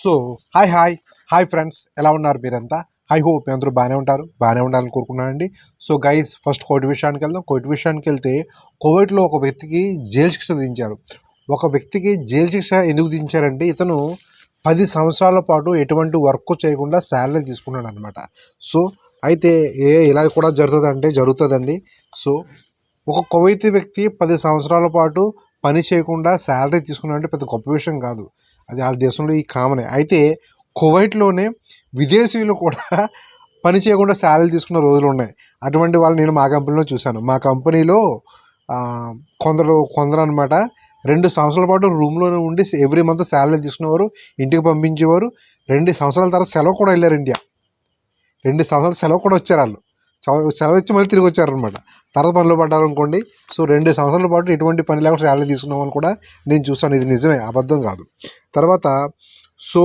So hi hi hi friends ఎలా ఉన్నారు మీరంతా? ఐ హోప్ మీ అందరూ బాగానే ఉంటారు. బాగానే ఉండాలని కోరుకున్నానండి సో గైస్ ఫస్ట్ కోవిడ్ విషయానికి వెళ్దాం. కోవిడ్ విషయానికి వెళ్తే కోవిడ్లో ఒక వ్యక్తికి జైలు శిక్ష విధించారు. ఒక వ్యక్తికి జైలు శిక్ష ఎందుకు విధించారంటే ఇతను పది సంవత్సరాల పాటు ఎటువంటి వర్క్ చేయకుండా శాలరీ తీసుకున్నాడు అనమాట సో అయితే ఏ ఇలా కూడా జరుగుతుందంటే జరుగుతుందండి. సో ఒక కువైతీ వ్యక్తి పది సంవత్సరాల పాటు పని చేయకుండా శాలరీ తీసుకున్నాడంటే పెద్ద గొప్ప విషయం కాదు. అది వాళ్ళ దేశంలో ఈ కామనే. అయితే కువైట్లోనే విదేశీయులు కూడా పని చేయకుండా శాలరీ తీసుకున్న రోజులు ఉన్నాయి. అటువంటి వాళ్ళు నేను మా కంపెనీలో చూశాను. మా కంపెనీలో కొందరు కొందరు అనమాట రెండు సంవత్సరాల పాటు రూమ్లోనే ఉండి ఎవ్రీ మంత్ శాలరీ తీసుకునేవారు ఇంటికి పంపించేవారు. రెండు సంవత్సరాల తర్వాత సెలవు కూడా వెళ్ళారు ఇండియా. రెండు సంవత్సరాల సెలవు కూడా వచ్చారు వాళ్ళు. సెలవు సెలవు ఇచ్చి మళ్ళీ తిరిగి వచ్చారనమాట తర్వాత పనిలో పడ్డారనుకోండి సో రెండు సంవత్సరాల పాటు ఎటువంటి పని లేకుండా శాలరీ తీసుకున్నామని కూడా నేను చూసాను ఇది నిజమే అబద్ధం కాదు. తర్వాత సో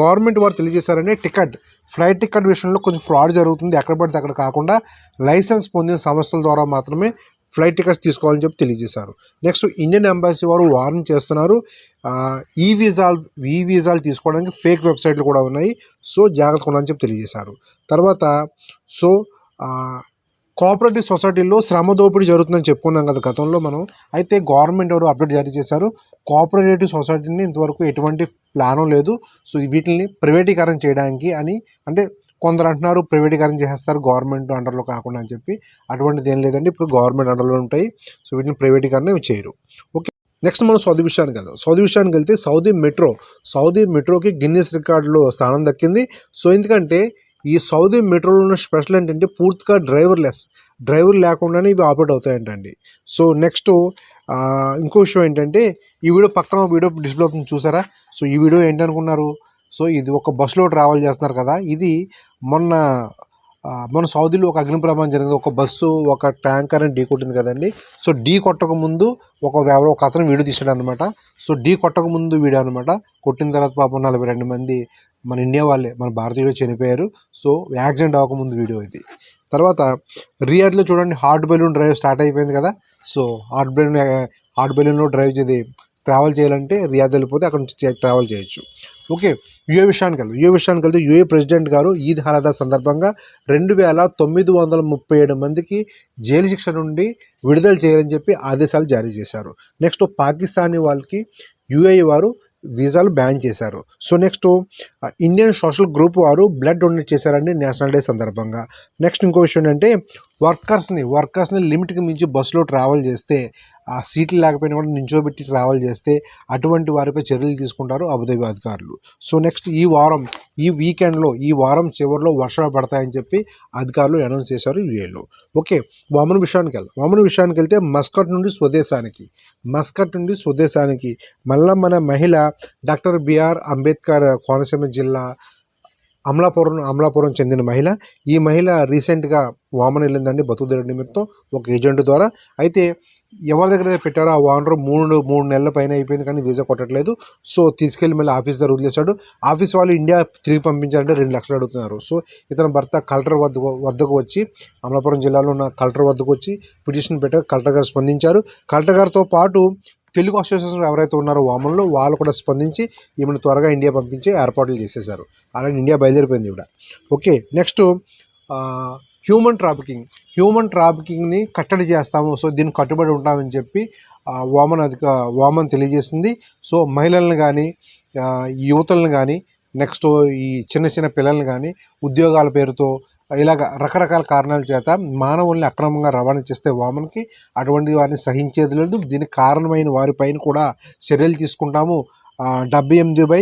గవర్నమెంట్ వారు తెలియజేశారని టికెట్ ఫ్లైట్ టికెట్ విషయంలో కొంచెం ఫ్రాడ్ జరుగుతుంది. ఎక్కడ పడితే అక్కడ కాకుండా లైసెన్స్ పొందిన సంస్థల ద్వారా మాత్రమే ఫ్లైట్ టికెట్స్ తీసుకోవాలని చెప్పి తెలియజేశారు. నెక్స్ట్ ఇండియన్ ఎంబాసీ వారు వార్న్ చేస్తున్నారు. ఈ వీసాలు ఈ వీజాలు తీసుకోవడానికి ఫేక్ వెబ్సైట్లు కూడా ఉన్నాయి. సో జాగ్రత్త ఉండాలని చెప్పి తెలియజేశారు. తర్వాత సో కోఆపరేటివ్ సొసైటీలో శ్రమ దోపిడీ జరుగుతుందని చెప్పుకున్నాం కదా గతంలో మనం. అయితే గవర్నమెంట్ ఎవరు అప్డేట్ జారీ చేశారు. కోఆపరేటివ్ సొసైటీని ఇంతవరకు ఎటువంటి ప్లాను లేదు. సో వీటిని ప్రైవేటీకరణ చేయడానికి అని అంటే కొందరు అంటున్నారు ప్రైవేటీకరణ చేసేస్తారు గవర్నమెంట్ అండర్లో కాకుండా అని చెప్పి. అటువంటిది ఏం లేదండి. ఇప్పుడు గవర్నమెంట్ అండర్లో ఉంటాయి. సో వీటిని ప్రైవేటీకరణ చేయరు. ఓకే. నెక్స్ట్ మనం సౌదీ విషయానికి వెళ్దాం. సౌదీ విషయానికి వెళ్తే సౌదీ మెట్రో సౌదీ మెట్రోకి గిన్నెస్ రికార్డులో స్థానం దక్కింది. సో ఎందుకంటే ఈ సౌదీ మెట్రోలో ఉన్న స్పెషల్ ఏంటంటే పూర్తిగా డ్రైవర్లెస్. డ్రైవర్ లేకుండానే ఇవి ఆపరేట్ అవుతాయంటండి. సో నెక్స్ట్ ఇంకో విషయం ఏంటంటే ఈ వీడియో పక్కన వీడియో డిస్ప్లే అవుతుంది చూసారా? సో ఈ వీడియో ఏంటనుకున్నారు? సో ఇది ఒక బస్సులో ట్రావెల్ చేస్తున్నారు కదా ఇది మొన్న మన సౌదీలో ఒక అగ్ని ప్రమాదం జరిగింది. ఒక బస్సు ఒక ట్యాంకర్ అని ఢీ కొట్టింది కదండి. సో ఢీ కొట్టక ముందు ఒక ఎవరో ఒక అతను వీడియో తీసాడు అనమాట సో ఢీ కొట్టక ముందు వీడియో అనమాట కొట్టిన తర్వాత పాపం నలభై రెండు మంది మన ఇండియా వాళ్ళే మన భారతీయులు చనిపోయారు. సో యాక్సిడెంట్ అవ్వకముందు వీడియో ఇది. తర్వాత రియర్లో చూడండి హార్ట్ బెలూన్ డ్రైవ్ స్టార్ట్ అయిపోయింది కదా. సో హార్ట్ బెలూన్ హార్ట్ బెలూన్లో డ్రైవ్ చేది ట్రావెల్ చేయాలంటే రియాద్ వెళ్ళిపోతే అక్కడ నుంచి ట్రావెల్ చేయొచ్చు. ఓకే యుఏ విషయానికి వెళ్దాం. యుఏ విషయానికి వెళ్తే యుఏ ప్రెసిడెంట్ గారు ఈద్ హలాదా సందర్భంగా రెండు వేల తొమ్మిది వందల ముప్పై ఏడు మందికి జైలు శిక్ష నుండి విడుదల చేయాలని చెప్పి ఆదేశాలు జారీ చేశారు. నెక్స్ట్ పాకిస్తానీ వాళ్ళకి యుఏఈ వారు వీసాలు బ్యాన్ చేశారు. So next Indian social group వారు బ్లడ్ డొనేట్ చేశారండి నేషనల్ డే సందర్భంగా. నెక్స్ట్ ఇంకో విషయం ఏంటంటే వర్కర్స్ని వర్కర్స్ని లిమిట్కి మించి బస్సులో ట్రావెల్ చేస్తే ఆ సీట్లు లేకపోయినా కూడా నించోబెట్టి ట్రావెల్ చేస్తే అటువంటి వారిపై చర్యలు తీసుకుంటారు అబుదాబి అధికారులు. సో నెక్స్ట్ ఈ వారం ఈ వీకెండ్లో ఈ వారం చివరిలో వర్షాలు పడతాయని చెప్పి అధికారులు అనౌన్స్ చేశారు యూఏలో. ఓకే వామన్ విషయానికి వెళ్దాం. వామన్ విషయానికి వెళ్తే మస్కట్ నుండి స్వదేశానికి. మస్కట్ నుండి స్వదేశానికి. మళ్ళా మన మహిళ డాక్టర్ బిఆర్ అంబేద్కర్ కోనసీమ జిల్లా అమలాపురం అమలాపురం చెందిన మహిళ. ఈ మహిళ రీసెంట్గా వామన్ వెళ్ళిందండి బతుకుదేరు నిమిత్తం ఒక ఏజెంట్ ద్వారా. అయితే ఎవరి దగ్గర అయితే పెట్టారో ఆ ఓనర్ మూడు మూడు నెలల పైన అయిపోయింది కానీ వీసా కొట్టట్లేదు. సో తీసుకెళ్ళి మళ్ళీ ఆఫీస్ దగ్గర వదిలేశాడు. ఆఫీస్ వాళ్ళు ఇండియా తిరిగి పంపించాలంటే రెండు లక్షలు అడుగుతున్నారు. సో ఇతని భర్త కలెక్టర్ వద్ద వద్దకు వచ్చి అమలాపురం జిల్లాలో ఉన్న కలెక్టర్ వద్దకు వచ్చి పిటిషన్ పెట్టారు కలెక్టర్ గారు స్పందించారు. కలెక్టర్ గారితో పాటు తెలుగు అసోసియేషన్ ఎవరైతే ఉన్నారో వామన్లో వాళ్ళు కూడా స్పందించి ఈమెను త్వరగా ఇండియా పంపించి ఏర్పాట్లు చేసేశారు. అలాగే ఇండియా బయలుదేరిపోయింది ఇవిడ okay next human trafficking human ట్రాఫికింగ్ని కట్టడి చేస్తాము. సో దీనికి కట్టుబడి ఉంటామని చెప్పి వామన్ అధిక వామన్ తెలియజేసింది. సో మహిళలను కానీ యువతలను కానీ నెక్స్ట్ ఈ చిన్న చిన్న పిల్లల్ని కానీ ఉద్యోగాల పేరుతో ఇలాగ రకరకాల కారణాల చేత మానవుల్ని అక్రమంగా రవాణా చేస్తే వామన్కి అటువంటి వారిని సహించేది లేదు. దీనికి కారణమైన వారిపైన కూడా చర్యలు తీసుకుంటాము. డెబ్బై ఎనిమిది బై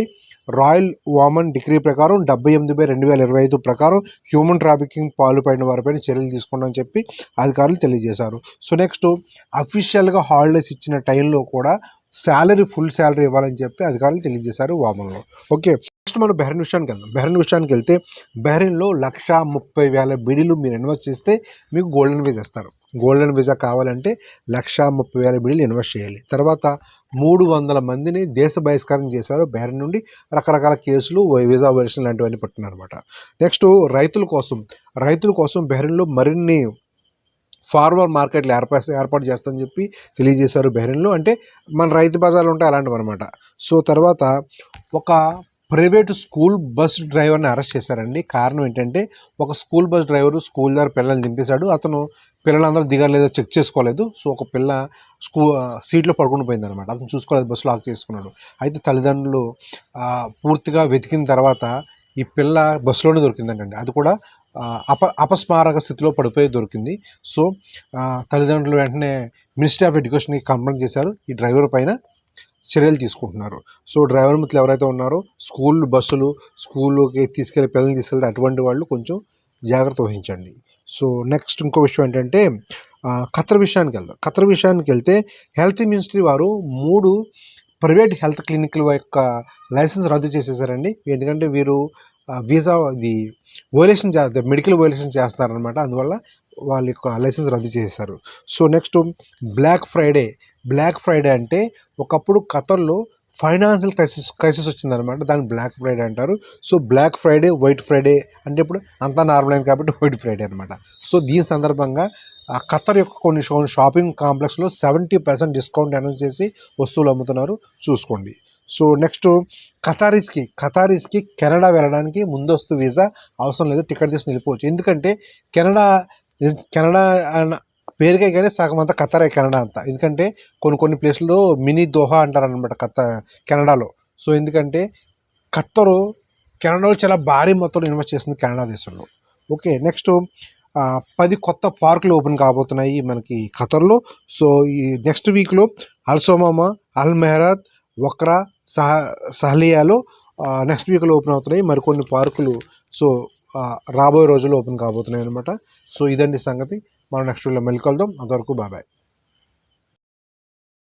రాయల్ వామన్ డిగ్రీ ప్రకారం డెబ్బై ఎనిమిది బై రెండు వేల ఇరవై ఐదు ప్రకారం హ్యూమన్ ట్రాఫికింగ్ పాల్పడిన వారిపైన చర్యలు తీసుకుంటామని చెప్పి అధికారులు తెలియజేశారు. సో నెక్స్ట్ అఫీషియల్గా హాలిడేస్ ఇచ్చిన టైంలో కూడా శాలరీ ఫుల్ శాలరీ ఇవ్వాలని చెప్పి అధికారులు తెలియజేశారు వామన్లో. ఓకే. నెక్స్ట్ మనం బెహ్రెన్ విషయానికి వెళ్దాం. బెహ్రెన్ విషయానికి వెళ్తే బెహ్రెన్లో లక్ష ముప్పై వేల బిడీలు మీరు ఇన్వెస్ట్ చేస్తే మీకు గోల్డెన్ వీజా ఇస్తారు. గోల్డెన్ వీజా కావాలంటే లక్ష ముప్పై వేల బిడీలు ఇన్వెస్ట్ చేయాలి. తర్వాత మూడు వందల మందిని దేశ బహిష్కరణ చేశారు బెహ్రెన్ నుండి. రకరకాల కేసులు వీసా వైలేషన్ లాంటివన్నీ పట్టినారనమాట నెక్స్ట్ రైతుల కోసం రైతుల కోసం బెహ్రెన్లో మరిన్ని ఫార్మర్ మార్కెట్లు ఏర్పాటు ఏర్పాటు చేస్తామని చెప్పి తెలియజేశారు బెహ్రెన్లో అంటే మన రైతు బజార్లు ఉంటాయి అలాంటివి అనమాట సో తర్వాత ఒక ప్రైవేట్ స్కూల్ బస్ డ్రైవర్ని అరెస్ట్ చేశారండి. కారణం ఏంటంటే ఒక స్కూల్ బస్ డ్రైవర్ స్కూల్ దగ్గర పిల్లల్ని దింపేశాడు. అతను పిల్లలందరూ దిగలేదో చెక్ చేసుకోలేదు. సో ఒక పిల్ల స్కూ సీట్లో పడుకుని పోయిందనమాట అతను చూసుకోలేదు బస్సు లాక్ చేసుకున్నాడు. అయితే తల్లిదండ్రులు పూర్తిగా వెతికిన తర్వాత ఈ పిల్ల బస్సులోనే దొరికిందంటండి. అది కూడా అప అపస్మారక స్థితిలో పడిపోయి దొరికింది. సో తల్లిదండ్రులు వెంటనే మినిస్ట్రీ ఆఫ్ ఎడ్యుకేషన్కి కంప్లైంట్ చేశారు. ఈ డ్రైవర్ పైన చర్యలు తీసుకుంటున్నారు. సో డ్రైవర్ మిత్రులు ఎవరైతే ఉన్నారో స్కూల్ బస్సులు స్కూల్లోకి తీసుకెళ్ళి పిల్లల్ని తీసుకెళ్తే అటువంటి వాళ్ళు కొంచెం జాగ్రత్త వహించండి. సో నెక్స్ట్ ఇంకో విషయం ఏంటంటే ఖతర్ విషయానికి వెళ్దాం. ఖతర్ విషయానికి వెళ్తే హెల్త్ మినిస్ట్రీ వారు మూడు ప్రైవేట్ హెల్త్ క్లినిక్ల యొక్క లైసెన్స్ రద్దు చేసేసారండి. ఎందుకంటే వీరు వీసా ఇది వైలేషన్ చే మెడికల్ వైలేషన్ చేస్తారనమాట అందువల్ల వాళ్ళ యొక్క లైసెన్స్ రద్దు చేశారు. So next black Friday black Friday అంటే ఒకప్పుడు ఖతర్లో ఫైనాన్షియల్ క్రైసిస్ క్రైసిస్ వచ్చిందనమాట దాన్ని బ్లాక్ ఫ్రైడే అంటారు. So black Friday white Friday అంటే ఇప్పుడు అంతా నార్మల్ అయింది కాబట్టి వైట్ ఫ్రైడే అనమాట సో దీని సందర్భంగా ఖతర్ యొక్క కొన్ని షో షాపింగ్ కాంప్లెక్స్లో సెవెంటీ పర్సెంట్ డిస్కౌంట్ అనౌన్స్ చేసి వస్తువులు అమ్ముతున్నారు. చూసుకోండి. సో నెక్స్ట్ ఖతారీస్కి ఖతారీస్కి కెనడా వెళ్ళడానికి ముందస్తు వీసా అవసరం లేదు. టికెట్ తీసి వెళ్ళిపోవచ్చు. ఎందుకంటే కెనడా కెనడా పేరుకే కానీ సగం అంతా ఖతరే కెనడా అంతా. ఎందుకంటే కొన్ని కొన్ని ప్లేస్లో మినీ దోహా అంటారు అనమాట కెనడాలో. సో ఎందుకంటే ఖత్తరు కెనడాలో చాలా భారీ మొత్తంలో ఇన్వెస్ట్ చేస్తుంది కెనడా దేశంలో. ఓకే నెక్స్ట్ పది కొత్త పార్కులు ఓపెన్ కాబోతున్నాయి మనకి ఖతర్లో. సో ఈ నెక్స్ట్ వీక్లో అల్సోమామా అల్ మెహరాత్ వక్రా సహ సహలియాలో నెక్స్ట్ వీక్లో ఓపెన్ అవుతున్నాయి. మరికొన్ని పార్కులు. సో రాబోయే రోజుల్లో ఓపెన్ కాబోతున్నాయి అనమాట సో ఇదండి సంగతి. మనం నెక్స్ట్ వీక్లో మళ్ళీ అంతవరకు బాబాయ్